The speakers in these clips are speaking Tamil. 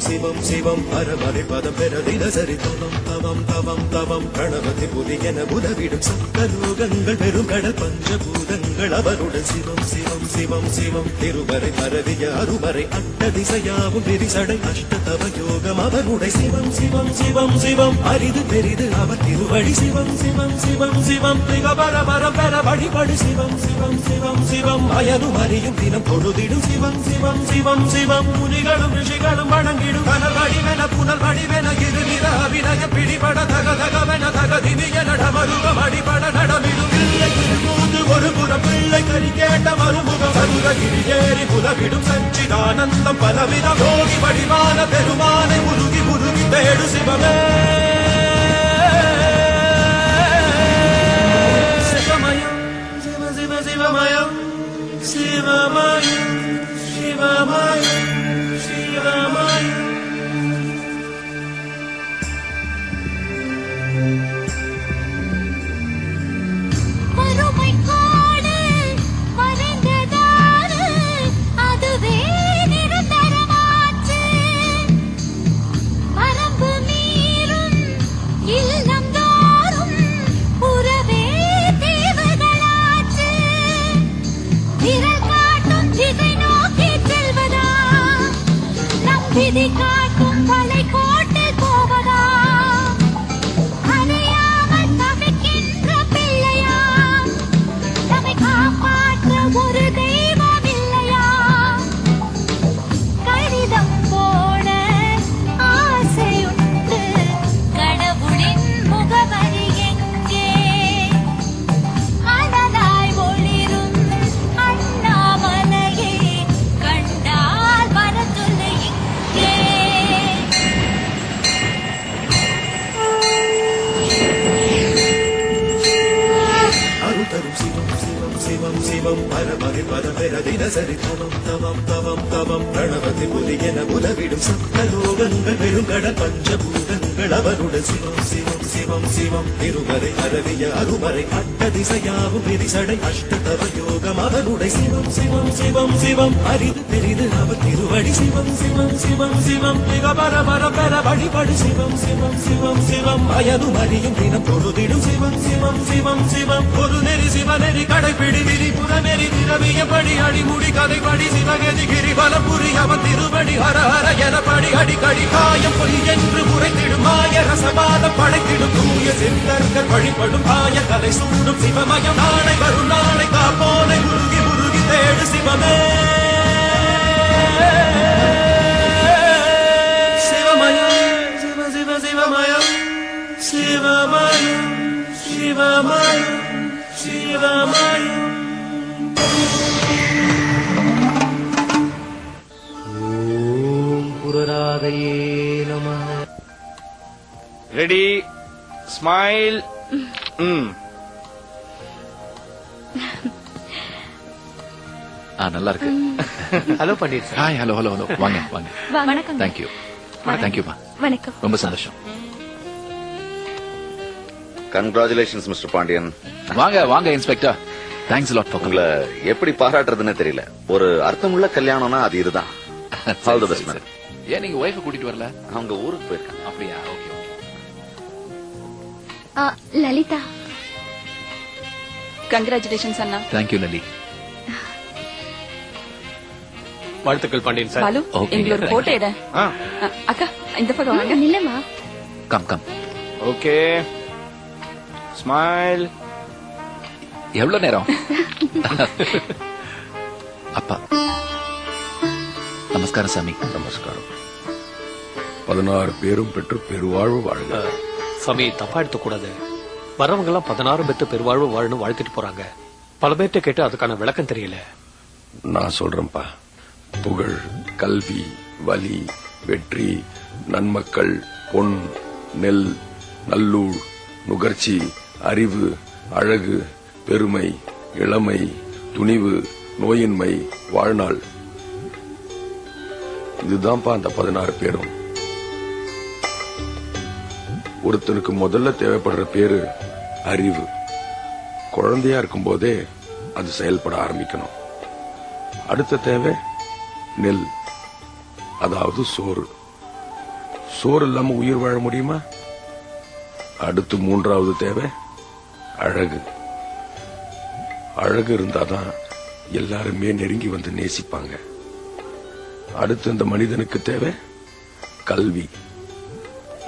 சிவம் சிவம் பரமலை பதம் பெற தினசரி தவம் தவம் தவம் தவம் கணபதி புலி என உதவிடும் சக்கலோகங்கள் சிவம் சிவம் திருவரை பரவிய அருமறை அட்ட திசையாவும் விரிசடை அஷ்டதவ யோகம். அவருடைய சிவம் சிவம் சிவம் சிவம். அரிது பெரிது அவர் திருவடி. சிவம் சிவம் சிவம் சிவம். மிக பரபரம் பெற வழிபடு. சிவம் சிவம் சிவம் சிவம். அயனும் அறியும் தினம் பொழுதிடும் சிவம் சிவம் சிவம் சிவம். முனிகளும் ரிஷிகளும் வணங்கிடும். கனல் வடிவென புனல் வடிவென இரு நிற அபிநய பிடிபட தக தகவென தகதிமிய நடமருகம் அடிபட நடமிடும். இல்லை ஒரு புறம் பிள்ளை கறி கேட்ட மறுமுகம் சருககிரி ஏறி புலவிடும் சஞ்சிதானந்தம் பலவித யோகி வடிவான பெருமானை உருகி உருகி தேடு சிவமே சிவமயம் சிவ சிவ சிவமயம் சிவமயம் சிவமயம் சிவமயம் சிவம் சிவம் சிவம் அரிது பெரிது அவர் திருவடி சிவம் சிவம் சிவம் சிவம். மிக பர பர பெற வழிபடு சிவம் சிவம் சிவம் சிவம். அயனும் அறியும் தினம் பொழுதிடும் சிவம் சிவம் சிவம் சிவம். பொது நெறி சிவநெறி கடைப்பிடி விரி புறநெறி திரவியபடி அடிமுடி கதைப்படி சிவகதி கிரிவலபுரி அவன் திருவடி ஹர ஹர எனபடி அடிக்கடி காயம் பொய் என்று உரைத்திடும் மாய ரசபாதம் படைத்திடும் தூய சிந்தர்கள் வழிபடும் ஆய கலை சூடும் சிவமயம். நாளை வரும் நாளை காப்போம். சிவமே. சிவமயம் சிவ சிவ சிவமயம். சிவமயம் சிவமயம் சிவமயம். புரராதையே நம. ரெடி ஸ்மைல் ம். ஆ நல்லா இருக்கு hello Pandit sir. Hi hello hello hello வாங்க வாங்க. வணக்கம். தேங்க்யூ தேங்க்யூப்பா வணக்கம். ரொம்ப சந்தோஷம். கங்க்ராச்சுலேஷன்ஸ் மிஸ்டர் பாண்டியன் வாங்க வாங்க இன்ஸ்பெக்டர் தேங்க்ஸ் லாட் ஃபார் உங்களை எப்படி பாராட்டுறதுன்னு தெரியல. ஒரு அர்த்தமுள்ள கல்யாணம்னா அது இதுதான். ஆல் தி பெஸ்ட் மேன் ஏன் நீங்க ஒய்ஃபை கூட்டிட்டு வரல? அவங்க ஊருக்கு போயிருக்காங்க. அப்படியா? ஓகே லலிதா. கங்க்ராச்சுலேஷன்ஸ் அண்ணா. தேங்க்யூ லலி வாழ்த்துக்கள் Pandian sir. Balu Okay. Photo ஆ. அக்கா இந்த பக்கம் வாங்க. நில்லமா? கம் கம் ஓகே ஸ்மைல் எவ்வளவு நேரம்? அப்பா. நமஸ்காரம் சாமி. நமஸ்காரம். பதினாறு பேரும் பெற்று பெருவாழ்வு வாழ்க. சாமி தப்பா எடுத்துக்க கூடாது வரவங்க எல்லாம் பதினாறு பெத்து பெருவாழ்வு வாழணும் வாழ்த்துட்டு போறாங்க. பல பேர்ட்ட கேட்டு அதுக்கான விளக்கம் தெரியல. நான் சொல்றேன்ப்பா. புகழ் கல்வி வலி வெற்றி நன்மக்கள் பொன் நெல் நல்லூர் நுகர்ச்சி அறிவு அழகு பெருமை இளமை துணிவு நோயின்மை வாழ்நாள். இதுதான்ப்பா அந்த பதினாறு பேரும். ஒருத்தனுக்கு முதல்ல தேவைப்படுற பேரு அறிவு. குழந்தையா இருக்கும்போதே அது செயல்பட ஆரம்பிக்கணும். அடுத்த தேவை நெல். அதாவது சோறு. சோறு இல்லாம உயிர் வாழ முடியுமா? அடுத்து மூன்றாவது தேவை அழகு. அழகு இருந்தாதான் எல்லாருமே நெருங்கி வந்து நேசிப்பாங்க. அடுத்து இந்த மனிதனுக்கு தேவை கல்வி.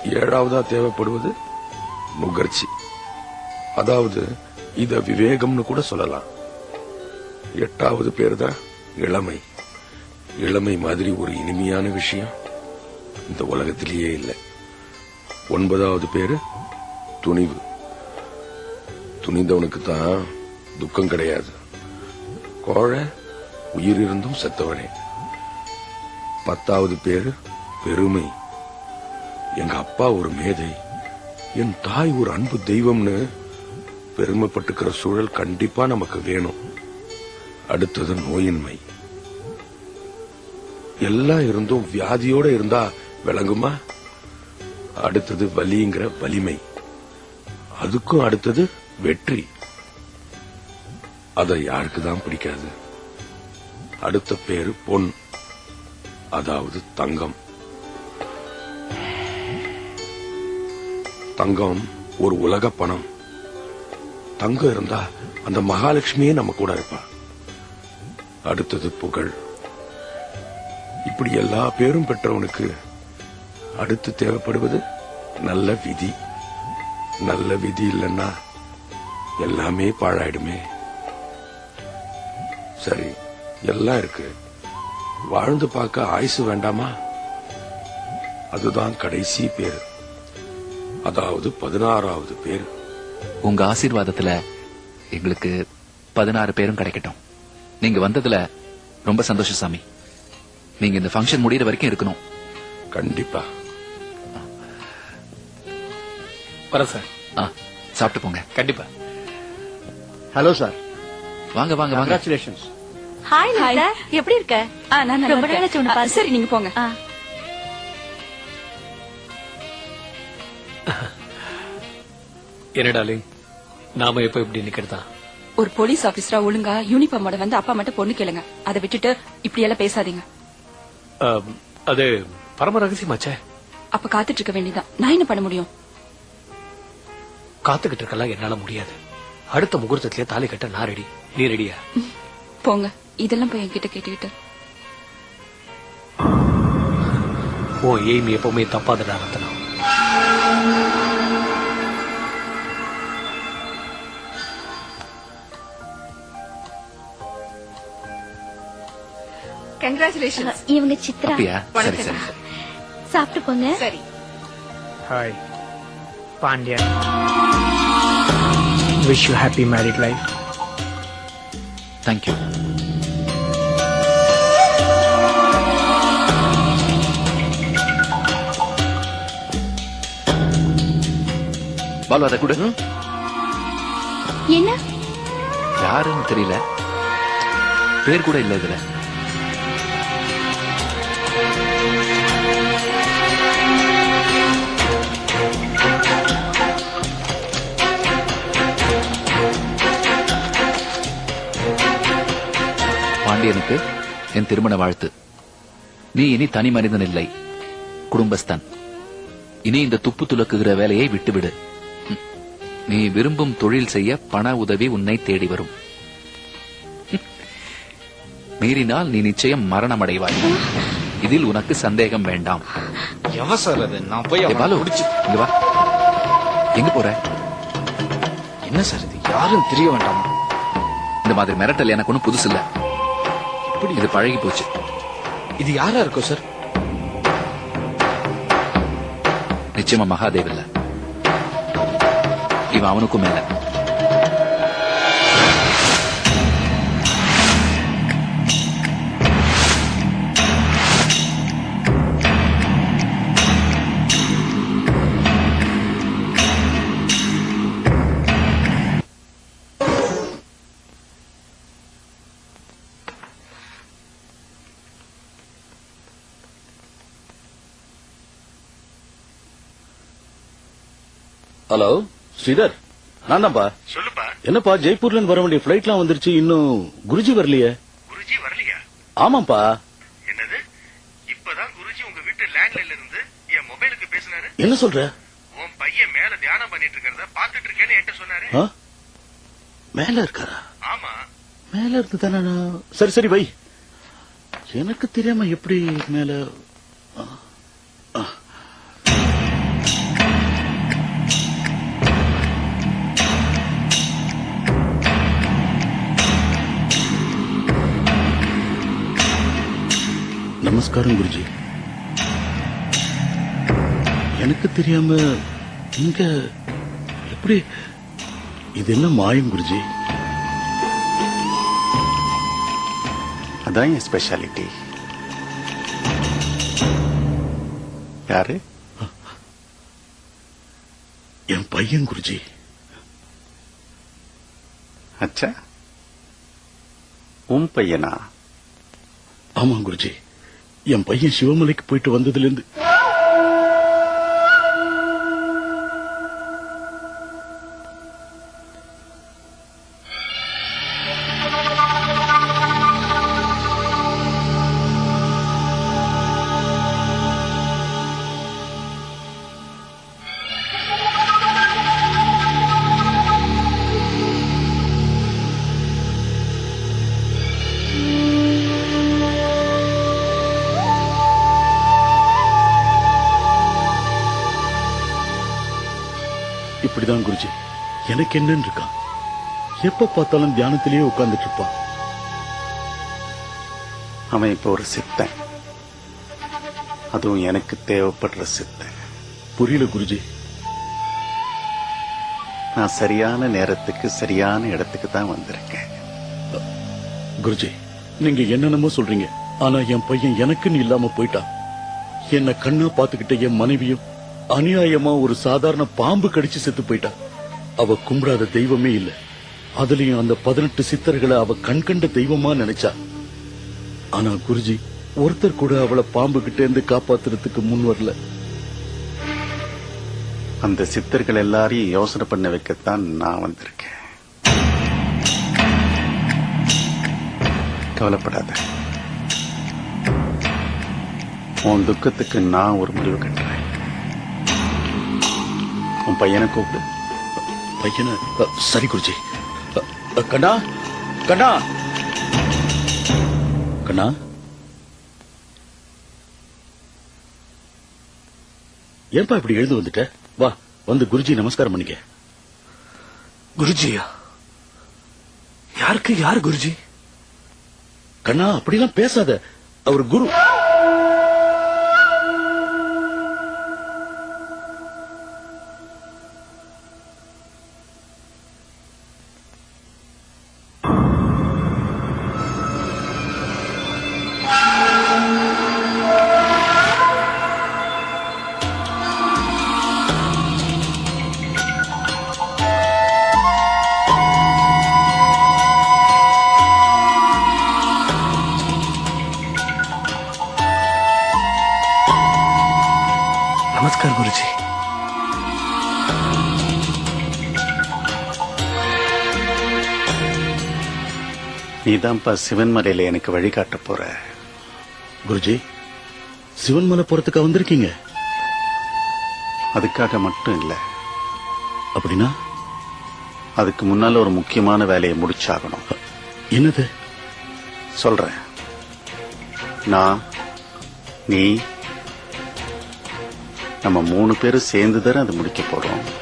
ஏழாவதா தேவைப்படுவது நுகர்ச்சி. அதாவது இத விவேகம்னு கூட சொல்லலாம். எட்டாவது பேர் தான் இளமை. இளமை மாதிரி ஒரு இனிமையான விஷயம் இந்த உலகத்திலேயே இல்லை. ஒன்பதாவது பேரு துணிவு. துணிந்தவனுக்கு தான் துக்கம் கிடையாது. கோழை உயிர் இருந்தும் செத்தவனே. பத்தாவது பேரு பெருமை. எங்க அப்பா ஒரு மேதை. என் தாய் ஒரு அன்பு தெய்வம்னு பெருமைப்பட்டுக்கிற சூழல் கண்டிப்பா நமக்கு வேணும். அடுத்தது நோயின்மை. எல்லாம் இருந்தும் வியாதியோட இருந்தா விளங்குமா? அடுத்தது வலிங்கிற வலிமை. அதுக்கும் அடுத்தது வெற்றி. அத யாருக்குதான் பிடிக்காது? அடுத்த பேரு பொன். அதாவது தங்கம். தங்கம் ஒரு உலக பணம். தங்கம் இருந்தா அந்த மகாலட்சுமியே நம்ம கூட இருப்பா. அடுத்தது புகழ். இப்படி எல்லா பேரும் பெற்றவனுக்கு அடுத்து தேவைப்படுவது நல்ல விதி. நல்ல விதி இல்லைன்னா எல்லாமே பாழாயிடுமே. சரி எல்லாம் இருக்கு. வாழ்ந்து பார்க்க ஆயுசு வேண்டாமா? அதுதான் கடைசி பேர். அதாவது பதினாறாவது பேர். உங்க ஆசீர்வாதத்துல எங்களுக்கு பதினாறு பேரும் கிடைக்கட்டும். நீங்க வந்ததுல ரொம்ப சந்தோஷம் சாமி. நீங்க இந்த ஃபங்க்ஷன் முடியற வரைக்கும் இருக்கணும். கண்டிப்பா. வரேன் சார். ஆ, சாப்பிட்டு போங்க. கண்டிப்பா. ஹலோ சார் வாங்க வாங்க வாங்க. கங்க்ராச்சுலேஷன்ஸ் ஹாய் லலிதா எப்படி இருக்க? ஆ, நான் ரொம்ப. உன்னை ஆ, பார்த்து. சரி நீங்க போங்க. ஆ. என்ன டார்லிங் நாம எப்ப இப்படி நிக்கிறதா? ஒரு போலீஸ் ஆபீசரா ஒழுங்கா யூனிஃபார்மோட வந்து அப்பா மட்டும் பொண்ணு கேளுங்க. அதை விட்டுட்டு இப்படி எல்லாம் பேசாதீங்க. அது பரம ரகசியமாச்சே. அப்ப காத்துட்டு இருக்க வேண்டியதான் நான் என்ன பண்ண முடியும்? காத்துக்கிட்டு இருக்கலாம் என்னால முடியாது. அடுத்த முகூர்த்தத்திலே தாலி கட்ட நான் ரெடி நீ ரெடியா போங்க. இதெல்லாம் போய் என்கிட்ட கேட்டுக்கிட்டு. உன் எய்ம் எப்பவுமே தப்பாதடா ரத்தனம் கங்க்ராச்சுலேஷன் இவங்க சித்ரா. சரி சரி. சாப்பிட்டு போங்க சரி. Hi Pandian wish you happy married life thank you Balu அதை கூட. என்ன? யாருன்னு தெரியல. பேர் கூட இல்ல இதுல. பாண்டியனுக்கு என் திருமண வாழ்த்து. நீ இனி தனி மனிதன் இல்லை. குடும்பஸ்தன். இனி இந்த துப்பு துலக்குகிற வேலையை விட்டுவிடு. நீ விரும்பும் தொழில் செய்ய பண உதவி உன்னை தேடி வரும். மீறினால் நீ நிச்சயம் மரணம் அடைவாய் இதில் உனக்கு சந்தேகம் வேண்டாம். நான் போய் வா. எங்க போற? என்ன சார் இது? யாரும் தெரிய வேண்டாமா? இந்த மாதிரி மிரட்டல் எனக்கு ஒண்ணும் புதுசு இல்ல இப்படி இது பழகி போச்சு? இது யாரா இருக்கும் சார் நிச்சயமா மகாதேவ் இல்ல. இவன் அவனுக்கும் மேல. ஹலோ ஸ்ரீதர் நான் சொல்லுப்பா. என்னப்பா ஜெய்ப்பூர்ல இருந்து வர வேண்டிய பிளைட்லாம் வந்துருச்சு இன்னும் குருஜி வரலையே? குருஜி வரலையா? ஆமாப்பா என்னது? இப்பதான் குருஜி உங்க வீட்டு லேண்ட்லைன்ல இருந்து என் மொபைலுக்கு பேசினாரு? என்ன சொல்ற? உன் பையன் மேல தியானம் பண்ணிட்டு இருக்கிறத பாத்துட்டு இருக்கேன்னு என்கிட்ட சொன்னாரு. மேல இருக்காரா ஆமா. மேல இருந்து தானே? சரி சரி வை. எனக்கு தெரியாம எப்படி மேல ஆ. நமஸ்காரம் குருஜி. எனக்கு தெரியாம இங்க எப்படி இது என்ன மாயம் குருஜி? அதான் என் ஸ்பெஷாலிட்டி யாரு? என் பையன் குருஜி. அச்சா. உன் பையனா? ஆமா குருஜி. என் பையன் சிவமலைக்கு போயிட்டு வந்ததுல என்னன்னு இருக்கான். எப்ப பார்த்தாலும் தியானத்திலேயே உட்கார்ந்துட்டு இருப்பான். அவன் இப்போ ஒரு சித்தன். அதுவும் எனக்கு தேவைப்படுற சித்தன். புரியல குருஜி. நான் சரியான நேரத்துக்கு சரியான இடத்துக்கு தான் வந்திருக்கேன். குருஜி நீங்க என்னென்னமோ சொல்றீங்க. ஆனா என் பையன் எனக்குன்னு இல்லாம போயிட்டான். என்ன கண்ணா பாத்துக்கிட்ட என் மனைவியும் அநியாயமா ஒரு சாதாரண பாம்பு கடிச்சு செத்து போயிட்டா அவ கும்பிடாத தெய்வமே இல்ல. அதுலயும் அந்த பதினெட்டு சித்தர்களை அவ கண்கண்ட தெய்வமா நினைச்சா. ஆனா குருஜி ஒருத்தர் கூட அவளை பாம்பு கிட்ட இருந்து காப்பாத்துறதுக்கு முன் வரல. அந்த சித்தர்கள் எல்லாரையும் யோசனை பண்ண வைக்கத்தான் நான் வந்திருக்கேன். கவலைப்படாத. உன் துக்கத்துக்கு நான் ஒரு முடிவு கட்டுறேன். உன் பையனை கூப்பிடு. பையனை சரி குருஜி. கண்ணா கண்ணா. கண்ணா. ஏன்பா இப்படி எழுந்து வந்துட்ட? வா வந்து குருஜி நமஸ்காரம் பண்ணிக்க. குருஜியா யாருக்கு யார் குருஜி? கண்ணா அப்படிலாம் பேசாத. அவர் குரு நீதான்ப்பா சிவன்மலையில எனக்கு வழிகாட்ட போற. குருஜி சிவன்மலை போறதுக்கா வந்திருக்கீங்க? அதுக்காக மட்டும் இல்ல. அப்படின்னா? அதுக்கு முன்னால ஒரு முக்கியமான வேலையை முடிச்சாகணும். என்னது? சொல்றேன். நான் நீ நம்ம மூணு பேரும் சேர்ந்து தானே அதை முடிக்க போறோம்.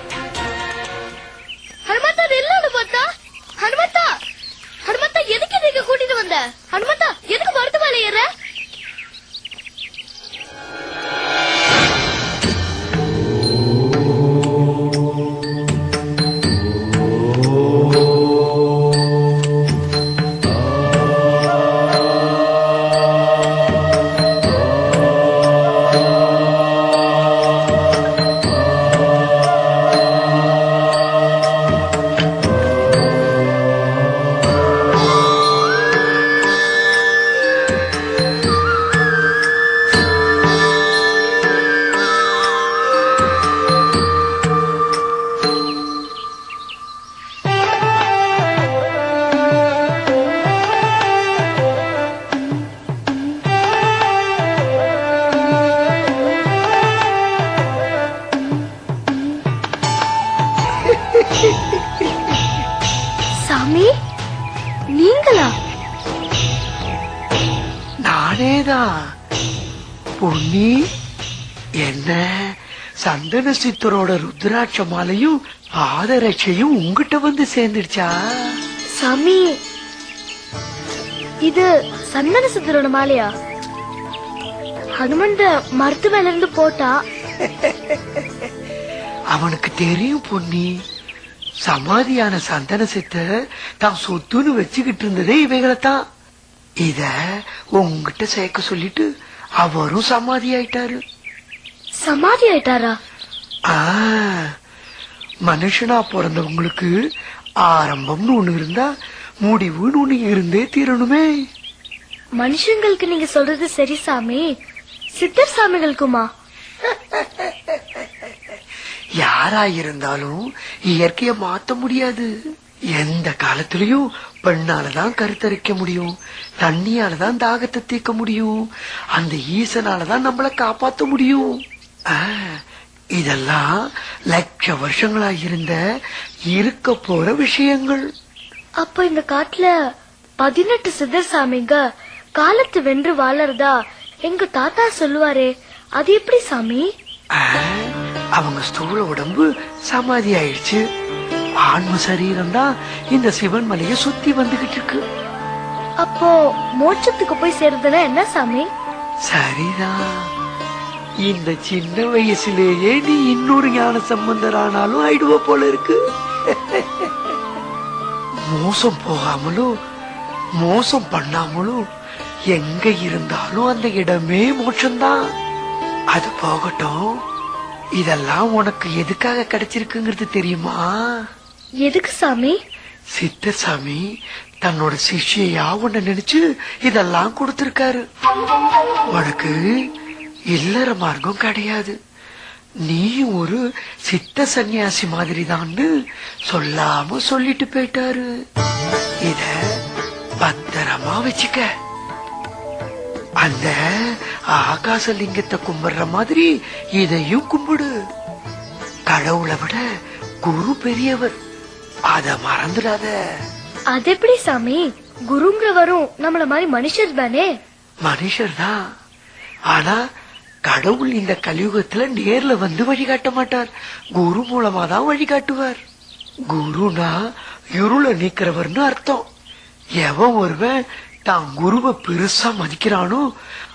சாமி நீங்களா? நானேதான் பொன்னி என்ன? சந்தன சித்தரோட ருத்ராட்ச மாலையும் பாதரட்சையும் உங்ககிட்ட வந்து சேர்ந்துடுச்சா? சாமி இது சந்தன சித்தரோட மாலையா? ஹனுமந்த மரத்து மேல இருந்து போட்டா. அவனுக்கு தெரியும் பொன்னி. சமாதியான சந்தன சித்தர் தான் சொத்துன்னு வச்சுக்கிட்டு இருந்ததே இவைகளைத்தான். இத உங்ககிட்ட சேர்க்க சொல்லிட்டு அவரும் சமாதி ஆயிட்டாரு சமாதி ஆயிட்டாரா ஆ, மனுஷனா பிறந்தவங்களுக்கு ஆரம்பம்னு ஒண்ணு இருந்தா முடிவுன்னு ஒண்ணு இருந்தே தீரணுமே. மனுஷங்களுக்கு நீங்க சொல்றது சரி சாமி. சித்தர் சாமிகளுக்குமா? யாரா இருந்தாலும் இயற்கைய மாத்த முடியாது. எந்த காலத்திலயும் பெண்ணாலதான் கருத்தரிக்க முடியும். தண்ணியாலதான் தாகத்தை தீர்க்க முடியும். அந்த ஈசனாலதான் நம்மள காப்பாத்த முடியும். இதெல்லாம் லட்ச வருஷங்களா இருந்த இருக்க போற விஷயங்கள். அப்ப இந்த காட்டுல பதினெட்டு சித்தர் சாமிங்க காலத்து வென்று வாழறதா எங்க தாத்தா சொல்லுவாரே அது எப்படி சாமி? அவங்க ஸ்தூல உடம்பு சமாதி ஆயிடுச்சு ஆன்ம சரீரம் தான் இந்த சிவன் மலைய சுத்தி வந்துகிட்டு இருக்கு. அப்போ மோட்சத்துக்கு போய் சேர்றதுன்னா என்ன சாமி? சரிதான். இந்த சின்ன வயசுலேயே நீ இன்னொரு ஞான சம்பந்தரானாலும் ஆயிடுவ போல இருக்கு. மோசம் போகாமலும் மோசம் பண்ணாமலும் எங்க இருந்தாலும் அந்த இடமே மோட்சம்தான். அது போகட்டும். இதெல்லாம் உனக்கு எதுக்காக கிடைச்சிருக்குங்கிறது தெரியுமா? எதுக்கு சாமி? சித்தசாமி தன்னோட சிஷ்யையா உன்னை நினைச்சு இதெல்லாம் கொடுத்திருக்காரு. உனக்கு இல்லற மார்க்கம் கிடையாது. நீ ஒரு சித்த சந்நியாசி மாதிரி சொல்லாம சொல்லிட்டு போயிட்டாரு. இத பத்திரமா வச்சுக்க. அந்த ஆகாச லிங்கத்தை கும்பிடுற மாதிரி இதையும் கும்பிடு. கடவுளை விட குரு பெரியவர். அத மறந்துடாத. அது எப்படி சாமி குருங்கிறவரும் நம்மள மாதிரி மனுஷர் தானே? மனுஷர் தான். ஆனா கடவுள் இந்த கலியுகத்துல நேர்ல வந்து வழிகாட்ட மாட்டார். குரு மூலமா தான் வழிகாட்டுவார். குருனா இருளை நீக்கிறவர்னு அர்த்தம். எவன் ஒருவன் தான் குருவை பெருசா மதிக்கிறானோ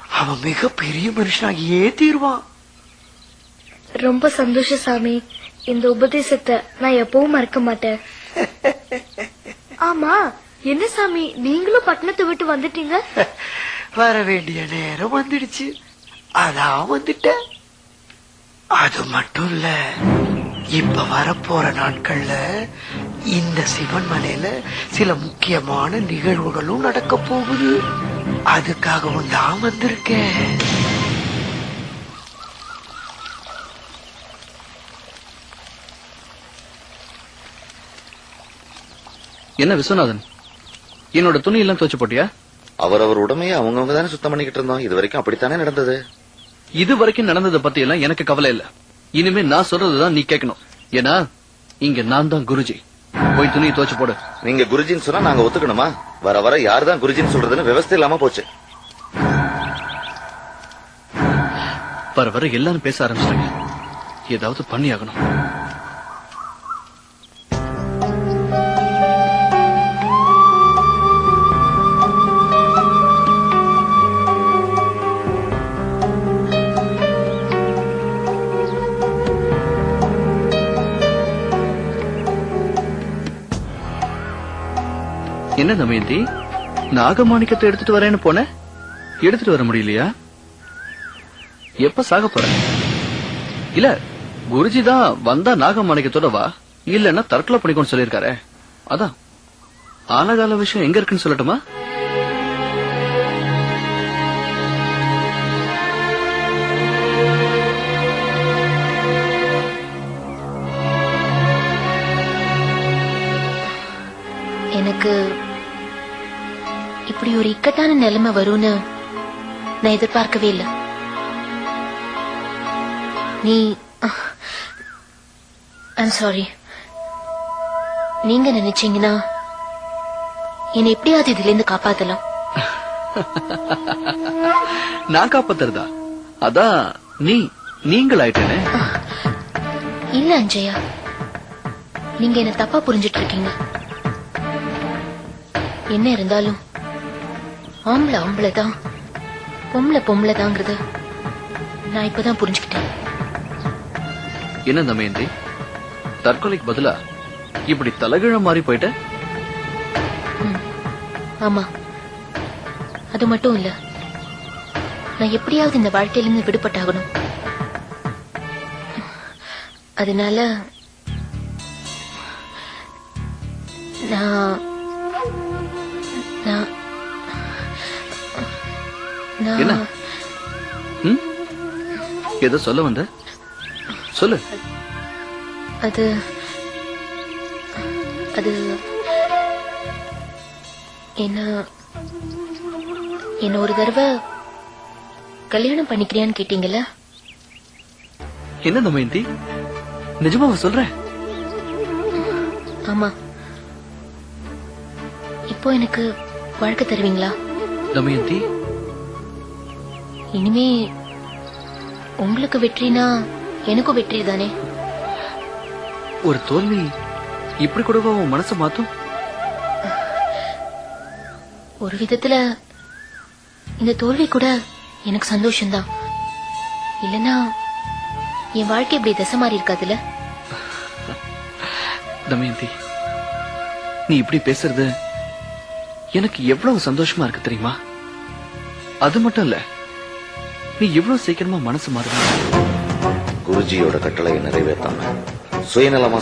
அவன் மிக பெரிய மனுஷனாகியே தீர்வான் ரொம்ப சந்தோஷம் சாமி. இந்த உபதேசத்தை நான் எப்பவும் மறக்க மாட்டேன். ஆமா என்ன சாமி நீங்களும் பட்டணத்தை விட்டு வந்துட்டீங்க? வர வேண்டிய நேரம் வந்துடுச்சு. அதான் வந்துட்டேன். அது மட்டும் இல்ல. இப்ப வரப்போற நாட்கள்ல இந்த சிவன் மலையில சில முக்கியமான நிகழ்வுகளும் நடக்க போகுது. அதுக்காகவும் தான் வந்திருக்கேன். என்ன விஸ்வநாதன்? என்னோட துணி எல்லாம் துவைச்சு போட்டியா? அவரவர் உடமையை அவங்கவங்க தானே சுத்தம் பண்ணிக்கிட்டு இருந்தோம் இது வரைக்கும் அப்படித்தானே நடந்தது? இது வரைக்கும் நடந்ததை பத்தி எல்லாம் எனக்கு கவலை இல்ல. இனிமே நான் சொல்றதுதான் நீ கேட்கணும். ஏன்னா இங்க நான் தான் குருஜி. போய் துணியை துவைச்சு போடு. நீங்க குருஜின்னு சொன்னா நாங்க ஒத்துக்கணுமா? வர வர யார் தான் குருஜின்னு சொல்றதுன்னு விவசாய இல்லாம போச்சு. வர வர எல்லாரும் பேச ஆரம்பிச்சிட்டாங்க. ஏதாவது பண்ணி ஆகணும் என்ன தமயந்தி? நாகமாணிக்கத்தை எடுத்துட்டு வரேன்னு போன? எடுத்துட்டு வர முடியலையா? எப்ப சாக போற? இல்ல குருஜி தான் வந்தா நாகமாணிக்கத்தோட வா. இல்லன்னா தற்கொலை பண்ணிக்கோன்னு சொல்லியிருக்காரு. அதான். ஆலகால விஷயம் எங்க இருக்குன்னு சொல்லட்டுமா? எனக்கு இப்படி ஒரு இக்கட்டான நிலைமை வரும்னு நான் எதிர்பார்க்கவே இல்லை. நீ ஐம் சாரி நீங்க நினைச்சீங்கன்னா என்னை எப்படியாவது இதுல இருந்து காப்பாத்தலாம். நான் காப்பாத்துறதா? அதான் நீ நீங்கள் ஆயிட்டேனே. இல்ல அஞ்சயா. நீங்க என்ன தப்பா புரிஞ்சிட்டு இருக்கீங்க. என்ன இருந்தாலும் ஆம்பளை ஆம்பளை தான் பொம்பளை பொம்பளை தாங்கிறது நான் இப்பதான் புரிஞ்சுக்கிட்டேன். என்ன தமயந்தி? தற்கொலைக்கு பதிலா இப்படி தலைகீழ மாறி போயிட்ட? ஆமா. அது மட்டும் இல்ல. நான் எப்படியாவது இந்த வாழ்க்கையில இருந்து விடுபட்டாகணும். அதனால நான் என்ன? ஏதோ சொல்ல வந்த? சொல்லு. அது அது என்ன என்ன ஒரு தடவை கல்யாணம் பண்ணிக்கிறியான்னு கேட்டீங்கல்ல? என்ன தமயந்தி நிஜமாவா சொல்ற? ஆமா. இப்போ எனக்கு வாழ்க்கை தருவீங்களா? தமயந்தி இனிமே உங்களுக்கு வெற்றினா எனக்கும் வெற்றி தானே? ஒரு தோல்வி இப்படி கூடவா உன் மனசை மாத்தும்? ஒரு விதத்துல இந்த தோல்வி கூட எனக்கு சந்தோஷம்தான். இல்லனா என் வாழ்க்கை இப்படி தசை மாறி இருக்காதுல்ல? தமயந்தி நீ இப்படி பேசுறது எனக்கு எவ்வளவு சந்தோஷமா இருக்கு தெரியுமா? அது மட்டும் இல்ல நீ எவ்வளவு சீக்கிரமா மனசு மாறுவ குருஜியோட கட்டளையை நிறைவேற்றாம சுயநலமா